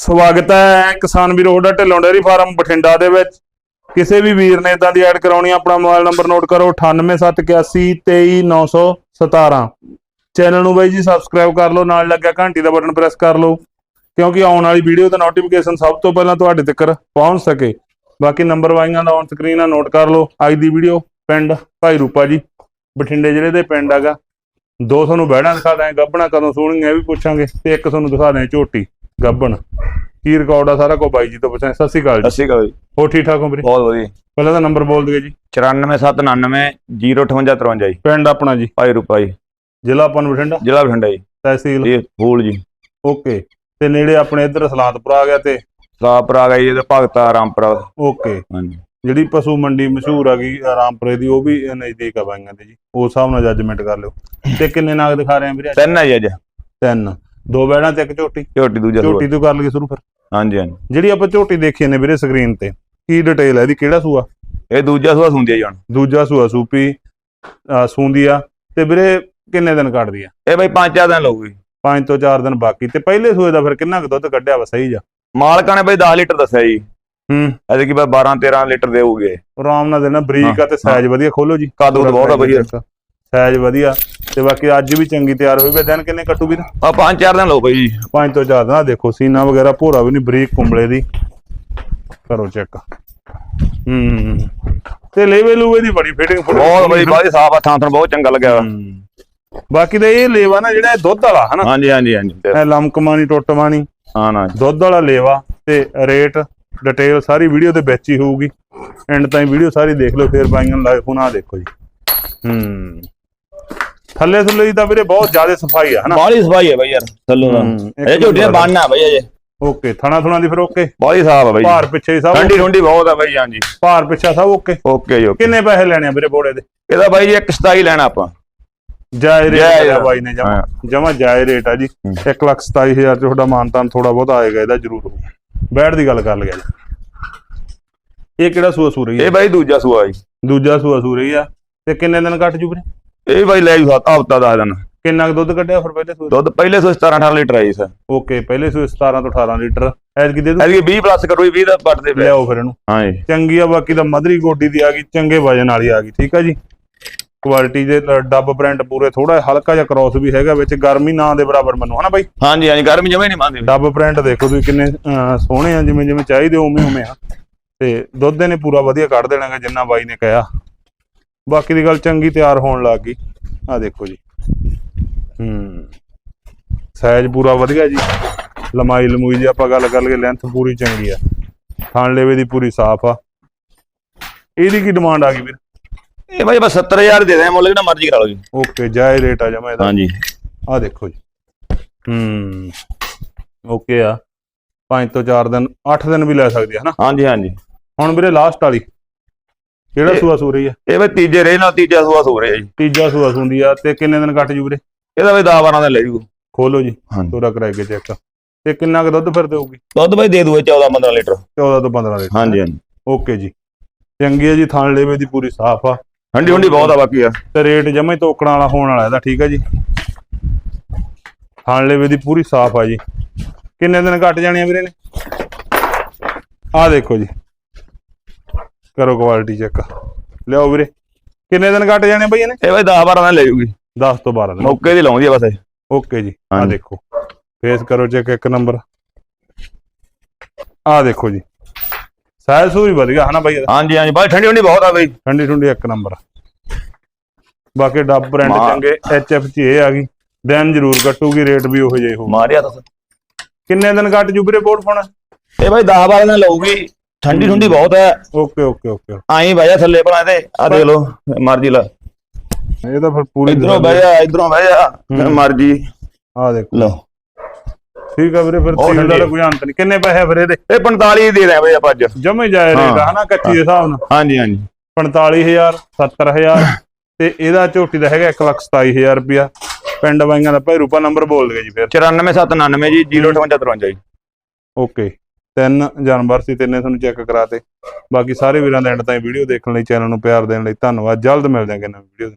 ਸਵਾਗਤ ਹੈ ਕਿਸਾਨ ਵੀਰੋ ਤੁਹਾਡਾ ਢਿੱਲੋਂ ਡੇਅਰੀ ਫਾਰਮ ਬਠਿੰਡਾ ਦੇ ਵਿੱਚ। ਕਿਸੇ ਵੀ ਵੀਰ ਨੇ ਇਦਾਂ ਦੀ ਐਡ ਕਰਾਉਣੀ ਆਪਣਾ ਮੋਬਾਈਲ ਨੰਬਰ ਨੋਟ ਕਰੋ 9871823917 ਚੈਨਲ ਨੂੰ ਬਾਈ ਜੀ ਸਬਸਕ੍ਰਾਈਬ ਕਰ ਲਓ, ਨਾਲ ਲੱਗਿਆ ਘੰਟੀ ਦਾ ਬਟਨ ਪ੍ਰੈਸ ਕਰ ਲਓ, ਕਿਉਂਕਿ ਆਉਣ ਵਾਲੀ ਵੀਡੀਓ ਦਾ ਨੋਟੀਫਿਕੇਸ਼ਨ ਸਭ ਤੋਂ ਪਹਿਲਾਂ ਤੁਹਾਡੇ ਤੱਕ ਪਹੁੰਚ ਸਕੇ। ਬਾਕੀ ਨੰਬਰ ਵਾਈਆਂ ਦਾ ਔਨ ਸਕਰੀਨ ਆ, ਨੋਟ ਕਰ ਲਓ। ਅੱਜ ਦੀ ਵੀਡੀਓ ਪਿੰਡ ਭਾਈ ਰੂਪਾ ਜੀ, ਬਠਿੰਡੇ ਜ਼ਿਲ੍ਹੇ ਦੇ ਪਿੰਡ ਹੈਗਾ। ਦੋ ਤੁਹਾਨੂੰ ਬਹਿਣਾ ਦਿਖਾ ਦਾਂ ਗੱਬਣਾ ਕਦੋਂ ਸੋਹਣੀਆਂ ਇਹ ਵੀ ਪੁੱਛਾਂਗੇ, ਤੇ ਇੱਕ ਤੁਹਾਨੂੰ ਦਿਖਾ ਦਾਂ ਝੋਟੀ। ਗੱਬਣ। ਕੀ ਰਿਕਾਰਡ ਆ ਸਾਰਾ ਕੋ ਬਾਈ ਜੀ ਤੋਂ ਪੁੱਛਾਂ। ਸਤਿ ਸ਼੍ਰੀ ਅਕਾਲ ਜੀ। ਸਤਿ ਸ਼੍ਰੀ ਅਕਾਲ ਜੀ। ਹੋ ਠੀਕ ਠਾਕ ਹੋ ਵੀਰੇ? ਬਹੁਤ ਵਧੀਆ। ਪਹਿਲਾਂ ਤਾਂ ਨੰਬਰ ਬੋਲ ਦਿਓ ਜੀ। 94799 05853 ਜੀ। ਪਿੰਡ ਆਪਣਾ ਜੀ। ਭਾਈ ਰੂਪਾ ਜੀ ਜ਼ਿਲ੍ਹਾ ਆਪਾਂ ਨੂੰ ਬਠਿੰਡਾ? ਜ਼ਿਲ੍ਹਾ ਬਠਿੰਡਾ ਜੀ। ਤਹਿਸੀਲ? ਇਹ ਫੂਲ ਜੀ। ਓਕੇ। ਤੇ ਨੇੜੇ ਆਪਣੇ ਇੱਧਰ ਸਲਾਦਪੁਰ ਆ ਗਿਆ ਤੇ? ਸਾਪਰ ਆ ਗਈ ਇਹਦੇ ਭਗਤਾ ਰਾਮਪੁਰਾ ਓਕੇ। ਹਾਂਜੀ। ਜਿਹੜੀ ਪਸ਼ੂ ਮੰਡੀ ਮਸ਼ਹੂਰ ਆ ਗਈ ਰਾਮਪੁਰੇ ਦੀ ਉਹ ਵੀ ਨਜ਼ਦੀਕ ਆ ਬਾਈਆਂ ਦੇ ਜੀ। ਉਸ ਹਿਸਾਬ ਨਾਲ ਜੱਜਮੈਂਟ ਕਰ ਲਿਓ। ਤੇ ਕਿੰਨੇ ਨਾਗ ਦਿਖਾ ਰਹੇ ਆ ਵੀਰੇ ਅੱਜ? ਤਿੰਨ ਹੈ ਜੀ ਅੱਜ। ਤਿੰਨ। ਦੋ ਬੈੜਾਂ ਤੇ ਇੱਕ ਝੋਟੀ। ਝੋਟੀ ਦੂਜਾ। ਝੋਟੀ ਤੋਂ ਕਰ ਲਈਏ ਸ਼ੁਰੂ ਫਿਰ। ਹਾਂਜੀ ਹਾਂਜੀ। ਜਿਹੜੀ ਆਪਾਂ ਝੋਟੀ ਦੇਖੀ ਨੇ ਵੀਰੇ ਸਕਰੀਨ ਤੇ ਕੀ ਡਿਟੇਲ ਹੈ ਇਹਦੀ ਕਿਹੜਾ ਸੂਆ? ਇਹ ਦੂਜਾ ਸੂਆ ਸੁੰਦੀ ਹੁਣ। ਦੂਜਾ ਸੂਆ ਸੂਪੀ ਸੂੰਦੀ ਆ ਤੇ ਵੀਰੇ ਕਿੰਨੇ ਦਿਨ ਕੱਢਦੀ ਆ? ਇਹ ਬਈ ਪੰਜ ਚਾਰ ਦਿਨ ਲਊਗੀ। ਪੰਜ ਤੋਂ ਚਾਰ ਦਿਨ ਬਾਕੀ ਤੇ ਪਹਿਲੇ ਸੂਏ ਦਾ ਫਿਰ ਕਿੰਨਾ ਕੁ ਦੁੱਧ ਕੱਢਿਆ ਵਾ ਸਹੀ ਜਾ ਮਾਲਕਾਂ ਨੇ ਬਈ 10 ਲੀਟਰ ਦੱਸਿਆ ਜੀ। ਹੂੰ। ਇਹਦੇ ਕੀ ਬਈ 12 13 ਲੀਟਰ ਦੇਊਗੇ ਆਰਾਮ ਨਾਲ ਦੇਣਾ ਬਰੀਕ ਆ ਤੇ ਸਾਈਜ਼ ਵਧੀਆ ਖੋਲੋ ਜੀ। ਕੱਦ ਬਹੁਤ ਆ ਵਧੀਆ। ਸਾਈਜ਼ ਵਧੀਆ। ਤੇ ਬਾਕੀ ਅੱਜ ਵੀ ਚੰਗੀ ਤਿਆਰ ਹੋਈ ਵੇ ਦਿਨ ਕਿੰਨੇ ਕੱਟੂ ਵੀਰ ਆ ਪੰਜ ਚਾਰ ਦਿਨ ਲਓ ਬਈ। ਜੀ ਪੰਜ ਤੋਂ ਚਾਰ ਦਿਨ ਆਹ ਦੇਖੋ ਸੀਨਾ ਵਗੈਰਾ ਭੋਰਾ ਵੀ ਨਹੀਂ ਬਰੀਕ ਕੁੰਬਲੇ ਦੀ। ਕਰੋ ਚੈੱਕ। ਹੂੰ। ਤੇ ਲੇਵੇ ਲੂਵੇ ਦੀ ਬੜੀ ਫਿਟਿੰਗ ਬਹੁਤ ਬਈ ਬਾਦੀ ਸਾਫ਼ ਆ ਥਾਂ ਥਾਂ ਬਹੁਤ ਚੰਗਾ ਲੱਗਿਆ। ਵਾ। ਬਾਕੀ ਤੇ ਇਹ ਲੇਵਾ ਨਾ ਜਿਹੜਾ ਇਹ ਦੁੱਧ ਵਾਲਾ ਹਨਾ? ਹਾਂਜੀ ਹਾਂਜੀ ਹਾਂਜੀ। ਇਹ ਲਮਕਮਾ ਨਹੀਂ ਟੁੱਟਮਾ ਨਹੀਂ ਹਾਂ ਨਾ। ਦੁੱਧ ਵਾਲਾ ਲੇਵਾ ਤੇ ਰੇਟ ਡਿਟੇਲ ਸਾਰੀ ਵੀਡੀਓ ਦੇ ਵਿੱਚ ਹੀ ਹੋਊਗੀ। ਐਂਡ ਤਾਈਂ ਵੀਡੀਓ ਸਾਰੀ ਦੇਖ ਲਓ ਫੇਰ ਬਾਈਆਂ ਲਾਈਵ ਹੁਣ ਆ ਦੇਖੋ ਜੀ। ਹੂੰ। ਥੱਲੇ ਥੱਲੇ ਦੀ ਤਾਂ ਵੀਰੇ ਬਹੁਤ ਜ਼ਿਆਦਾ ਸਫ਼ਾਈ ਆ ਹਨਾ? ਬਾਹਲੀ ਸਫ਼ਾਈ ਹੈ ਬਈ ਯਾਰ ਥੱਲੋਂ ਦਾ ਹੂੰ, ਇੱਕ ਇਹ ਝੋਟੀ ਦਾ ਨੰਬਰ ਆ। ਬਣਨਾ ਬਈ ਅਜੇ। ਓਕੇ ਥਣਾ ਥੁਣਾ ਦੀ ਫਿਰ ਓਕੇ? ਬਾਹਲੀ ਸਾਫ਼ ਆ ਬਈ। ਭਾਰ ਪਿੱਛੇ ਹੀ ਸਭ ਠੰਡੀ ਠੰਡੀ ਬਹੁਤ ਆ ਬਈ ਹਾਂਜੀ। ਭਾਰ ਪਿੱਛਾ ਸਭ ਓਕੇ? ਓਕੇ ਜੀ ਓਕੇ। ਕਿੰਨੇ ਪੈਸੇ ਲੈਣੇ ਆ ਵੀਰੇ ਬੋੜੇ ਦੇ? ਇਹਦਾ ਬਾਈ ਜੀ ਇੱਕ 27 ਲੈਣਾ ਆਪਾਂ। ਜਾਇ ਰੇਟ ਜਾਇਜ਼ ਆ। ਆ। ਬਾਈ ਨੇ ਜਮਾ। ਜਮਾ ਜਾਇ ਰੇਟ ਆ ਜੀ। ਹੂੰ। 127000 ਚ ਤੁਹਾਡਾ ਮਾਨਤਾਨ ਥੋੜਾ ਬਹੁਤ ਆਏਗਾ ਇਹਦਾ ਜ਼ਰੂਰ ਹੋਊ। ਬੈਠ ਦੀ ਗੱਲ ਕਰ ਲਿਆ। ਜੀ ਇਹ ਕਿਹੜਾ ਸੂਆ ਸੂ ਰਹੀ ਇਹ ਬਾਈ ਦੂਜਾ ਸੂਆ ਜੀ। ਦੂਜਾ ਸੂਆ ਸੂ ਰਹੀ ਆ। ਤੇ ਕਿੰਨੇ ਦਿਨ ਕੱਟ ਜੂ ਵੀਰੇ? ਇਹ ਬਾਈ ਲੈ ਜੂ ਹਫਤਾ ਹਫਤਾ ਦਾ ਦਿਨ। ਕਿੰਨਾ ਕੁ ਦੁੱਧ ਕੱਢਿਆ ਫਿਰ ਪਹਿਲੇ ਸੂਏ ਦੁੱਧ ਪਹਿਲੇ ਸੂ 17 18 ਲੀਟਰ ਆਈ ਸਰ। ਓਕੇ ਪਹਿਲੇ ਸੂਏ 17 ਤੋਂ 18 ਲੀਟਰ। ਐਤਕੀ ਦੇ ਦੂ ਐਤਕੀ 20 ਪਲੱਸ ਕਰੂ 20 ਦਾ ਪੱਟਦੇ ਪਏ ਲਿਆਓ ਫਿਰ ਇਹਨੂੰ। ਹਾਂ ਜੀ। ਚੰਗੀ ਆ ਬਾਕੀ ਦਾ ਮਧਰੀ ਗੋਡੀ ਦੀ ਆ ਗਈ ਚੰਗੇ ਵਜਨ ਵਾਲੀ ਆ ਗਈ ਠੀਕ ਆ ਜੀ। ਕੁਆਲਿਟੀ ਦੇ ਡੱਬ ਪ੍ਰਿੰਟ ਪੂਰੇ ਥੋੜਾ ਹਲਕਾ ਜਿਹਾ ਕ੍ਰਾਸ ਵੀ ਹੈਗਾ ਵਿੱਚ ਗਰਮੀ ਨਾ ਦੇ ਬਰਾਬਰ ਮੈਨੂੰ ਹਨਾ ਬਾਈ? ਹਾਂਜੀ ਹਾਂਜੀ ਗਰਮੀ ਜਮੇ ਨਹੀਂ ਮੰਨਦੀ। ਡੱਬ ਪ੍ਰਿੰਟ ਦੇਖੋ ਤੁਸੀਂ ਕਿੰਨੇ ਸੋਹਣੇ ਆ ਜਿਵੇਂ ਜਿਵੇਂ ਚਾਹੀਦੇ ਉਵੇਂ ਉਵੇਂ ਆ। ਤੇ ਦੁੱਧ ਨੇ ਪੂਰਾ ਵਧੀਆ ਕੱਢ ਦੇਣਾਗਾ ਜਿੰਨਾ ਬਾਈ ਨੇ ਕਿਹਾ। ਬਾਕੀ ਦੀ ਗੱਲ ਚੰਗੀ ਤਿਆਰ ਹੋਣ ਲੱਗ ਗਈ। ਆ ਦੇਖੋ ਜੀ। ਹੂੰ। ਸਾਈਜ਼ ਪੂਰਾ ਵਧੀਆ ਜੀ। ਲੰਮਾਈ ਲਮੂਈ ਜੀ ਆਪਾਂ ਗੱਲ ਕਰ ਲਈਏ ਲੈਂਥ ਪੂਰੀ ਚੰਗੀ ਆ। ਥਣ ਲੇਵੇ ਦੀ ਪੂਰੀ ਸਾਫ਼ ਆ। ਇਹਦੀ ਕੀ ਡਿਮਾਂਡ ਆ ਗਈ ਵੀਰ? ਇਹ ਬਾਈ ਬਸ 70000 ਦੇ ਦੇ ਮੁੱਲ ਜਿਹੜਾ ਮਰਜ਼ੀ ਕਰਾ ਲਓ ਜੀ। ਓਕੇ ਜਾਇ ਰੇਟ ਆ ਜਮਾ ਇਹਦਾ। ਹਾਂਜੀ। ਆ ਦੇਖੋ ਜੀ। ਹੂੰ। ਓਕੇ ਆ। 5 ਤੋਂ 4 ਦਿਨ 8 ਦਿਨ ਵੀ ਲੈ ਸਕਦੇ ਹਨਾ? ਹਾਂਜੀ ਹਾਂਜੀ। ਹੁਣ ਵੀਰੇ ਲਾਸਟ ਵਾਲੀ। ਕਿਹੜਾ ਸੂਆ ਸੂ ਰਹੀ ਆ? ਇਹ ਬਾਈ ਤੀਜੇ ਰੇ ਨਾਲ ਤੀਜਾ ਸੂਆ ਸੋ ਰਿਹਾ ਜੀ। ਤੀਜਾ ਸੂਆ ਸੁੰਦੀ ਆ ਤੇ ਕਿੰਨੇ ਦਿਨ ਕੱਟ ਜੂ ਵੀਰੇ ਇਹਦਾ ਬਾਈ 10 12 ਦਾ ਲੈ ਜੂ ਖੋਲੋ ਜੀ ਤੋਰਾ ਕਰਾਈ ਕੇ ਚੈੱਕ ਤੇ ਕਿੰਨਾ ਕੁ ਦੁੱਧ ਫਿਰ ਦੇਊਗੀ? ਦੁੱਧ ਬਾਈ ਦੇ ਦੂਏ 14 15 ਲੀਟਰ। 14 ਤੋਂ 15 ਲੀਟਰ। ਹਾਂਜੀ ਹਾਂਜੀ। ਓਕੇ ਜੀ। ਚੰਗੀ ਆ ਜੀ ਥਣ ਲੇਵੇ ਦੀ ਪੂਰੀ ਸਾਫ਼ ਆ। ਠੰਡੀ ਠੰਡੀ ਬਹੁਤ ਆ ਬਾਕੀ ਆ। ਤੇ ਰੇਟ ਜਮਾ ਹੀ ਤੋਕਣ ਵਾਲਾ ਹੋਣ ਵਾਲਾ ਇਹਦਾ ਠੀਕ ਆ ਜੀ। ਥਣ ਲੇਵੇ ਦੀ ਪੂਰੀ ਸਾਫ਼ ਆ ਜੀ। ਕਿੰਨੇ ਦਿਨ ਕੱਟ ਜਾਣੀ ਆ ਵੀਰੇ ਨੇ? ਆ ਦੇਖੋ ਜੀ। ਕਰੋ ਕੁਆਲਿਟੀ ਚੈੱਕ ਲਿਆਓ ਵੀਰੇ। ਕਿੰਨੇ ਦਿਨ ਕੱਟ ਜਾਣੇ ਬਈ ਇਹਨੇ? ਇਹ ਬਾਈ 10 12 ਦਾ ਲੈ ਜੂਗੀ। 10 ਤੋਂ 12 ਦਿਨ। ਮੌਕੇ ਦੀ ਲਾਉਂਦੀ ਆ ਬਸ ਇਹ। ਓਕੇ ਜੀ। ਆ ਹਾਂਜੀ। ਦੇਖੋ। ਫੇਸ ਕਰੋ ਚੈੱਕ ਇੱਕ ਨੰਬਰ। ਆ ਦੇਖੋ ਜੀ। ਸਾਇਜ਼ ਸੂਈ ਵਧੀਆ ਹਨਾ ਬਾਈ ਇਹਦਾ? ਹਾਂਜੀ ਹਾਂਜੀ। ਬਾਈ ਠੰਡੀ ਠੰਡੀ ਬਹੁਤ ਆ ਬਾਈ। ਠੰਡੀ ਠੰਡੀ ਇੱਕ ਨੰਬਰ। ਬਾਕੀ ਡੱਬ ਬ੍ਰਾਂਡ ਮਾ- ਚੰਗੇ ਐਚਐਫ ਚ ਇਹ ਆ ਗਈ। ਦਿਨ ਜ਼ਰੂਰ ਕੱਟੂਗੀ ਰੇਟ ਵੀ ਉਹੋ ਜਿਹੇ ਹੋਊ ਮਾਰਿਆ ਤਾਂ ਕਿੰਨੇ ਦਿਨ ਕੱਟ ਜੂ ਵੀਰੇ ਬੋਰਡ ਫੋਨ? ਇਹ ਬਾਈ 10 12 ਦਿਨ ਲਊਗੀ। ਠੰਡੀ ਠੰਡੀ ਬਹੁਤ ਹੈ। Okay okay okay. ਆਈ ਬਹਿ ਜਾ ਥੱਲੇ ਭਲਾ ਤੇ ਆ ਦੇਖ ਲਓ ਮਰਜ਼ੀ ਲਾ। ਇਹ ਤਾਂ ਫਿਰ ਪੂਰੀ ਇਧਰੋਂ ਬਹਿ ਜਾ ਇਧਰੋਂ ਬਹਿ ਜਾ ਹੂੰ। ਮਰਜ਼ੀ। ਆ ਦੇਖੋ। ਲਓ। ਠੀਕ ਆ ਵੀਰੇ ਫਿਰ ਤੀਰ ਦਾ ਕੋਈ ਅੰਤ ਨਹੀਂ। ਕਿੰਨੇ ਪੈਸੇ ਫਿਰ ਇਹਦੇ? ਇਹ 45 ਦੇ ਦੇ ਬਈ ਆਪਾਂ ਅੱਜ। ਜਮੇ ਜਾਏ ਰੇਟ। ਹਨਾ ਕੱਚੀ ਦੇ ਹਿਸਾਬ ਨਾਲ? ਹਾਂਜੀ ਹਾਂਜੀ। 45000 70000 ਤੇ ਇਹਦਾ ਝੋਟੀ ਦਾ ਹੈਗਾ 127000 ਰੁਪਿਆ ਪਿੰਡ ਬਾਈਆਂ ਦਾ ਭਾਈ ਰੂਪਾ ਨੰਬਰ ਬੋਲ ਦਿਓ ਜੀ ਫਿਰ। 94799 ਜੀ 05853 ਜੀ। ਓਕੇ। ਤਿੰਨ ਜਾਨਵਰ ਸੀ, ਤਿੰਨੇ ਤੁਹਾਨੂੰ ਚੈੱਕ ਕਰਾਤੇ। ਬਾਕੀ ਸਾਰੇ ਵੀਰਾਂ ਦਾ ਐਂਡ ਤਾਈਂ ਵੀਡੀਓ ਦੇਖਣ ਲਈ ਚੈਨਲ ਨੂੰ ਪਿਆਰ ਦੇਣ ਲਈ ਧੰਨਵਾਦ। ਜਲਦ ਮਿਲਦੇ ਹਾਂ ਨਵੀਂ ਵੀਡੀਓ